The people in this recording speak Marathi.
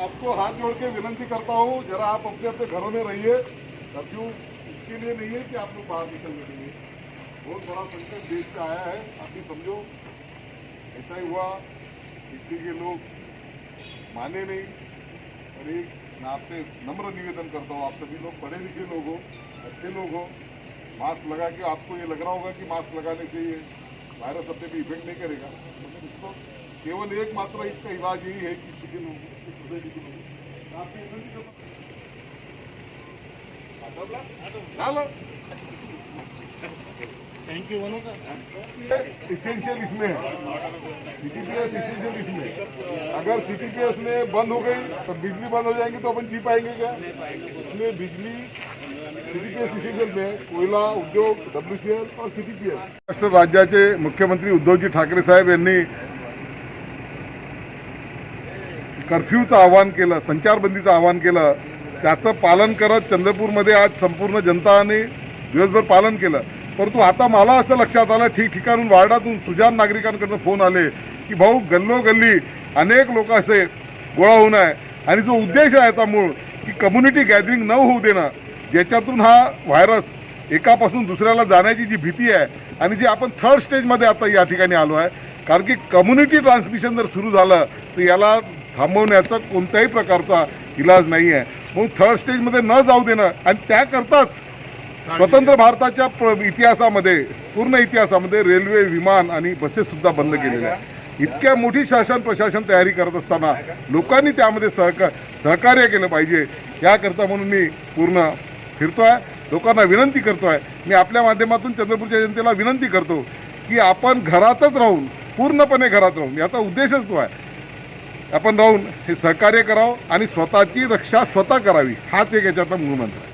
विनंती करता हूँ, जरा आप अपने अपने घरों में रहिए। कर्फ्यू इसके लिए नहीं है कि आप लोग बाहर निकलने के लिए बहुत बड़ा संकट देश पे आया है, आप भी समझो। ऐसा ही हुआ दिल्ली के लोग माने नहीं। और एक मैं आपसे नम्र निवेदन करता हूँ, आप सभी लोग पढ़े लिखे लोग हो, अच्छे लोग हो, मास्क लगा के आपको ये लग रहा होगा कि मास्क लगाने से ये वायरस अपने पे इफ़ेक्ट नहीं करेगा। लेकिन इसको केवल एकमात्र इसका इलाज यही है कि किसी लोगों को इसेंशियल इसमें है सीटीपीएस इसेंशियल इसमें। अगर सीटीपीएस में बंद हो गई तो बिजली बंद हो जाएंगी तो अपन जी पाएंगे क्या इसलिए बिजली सीटीपीएस इसेंशियल में। कोयला उद्योग डब्ल्यूसीएल और सीटीपीएस महाराष्ट्र राज्याचे मुख्यमंत्री उद्धवजी ठाकरे साहेब यांनी कर्फ्यूचं आवाहन केलं संचारबंदीचं आवाहन केलं त्याचं पालन करत चंद्रपूरमध्ये आज संपूर्ण जनताने दिवसभर पालन केलं. परंतु आता मला असं लक्षात आलं ठिकठिकाणून वार्डातून सुजान नागरिकांकडनं फोन आले की भाऊ गल्लोगल्ली अनेक लोक असे गोळा होऊन आहे. आणि जो उद्देश आहे याचा मूळ की कम्युनिटी गॅदरिंग न होऊ देणं ज्याच्यातून हा व्हायरस एकापासून दुसऱ्याला जाण्याची जी भीती आहे आणि जी आपण थर्ड स्टेजमध्ये आता या ठिकाणी आलो आहे कारण की कम्युनिटी ट्रान्समिशन जर सुरू झालं तर याला थांबवण्याचा कोणत्याही प्रकारचा इलाज नाही आहे म्हणून थर्ड स्टेजमध्ये न जाऊ देणं आणि त्याकरताच स्वतंत्र भारताच्या प्र- इतिहासामध्ये पूर्ण इतिहासामध्ये रेल्वे विमान आणि बसेस सुद्धा बंद केलेल्या आहे इतक्या मोठी शासन प्रशासन तयारी करत असताना लोकांनी त्यामध्ये सहका सहकार्य केलं पाहिजे. याकरता म्हणून मी पूर्ण फिरतो आहे लोकांना विनंती करतो आहे मी आपल्या माध्यमातून चंद्रपूरच्या जनतेला विनंती करतो की आपण घरातच राहून पूर्णपणे घरात राहून याचा उद्देशच तो आहे. आपण राहून हे सहकार्य करावं आणि स्वतःची रक्षा स्वतः करावी. हाच एक याच्यातला मूळ मंत्र. आहे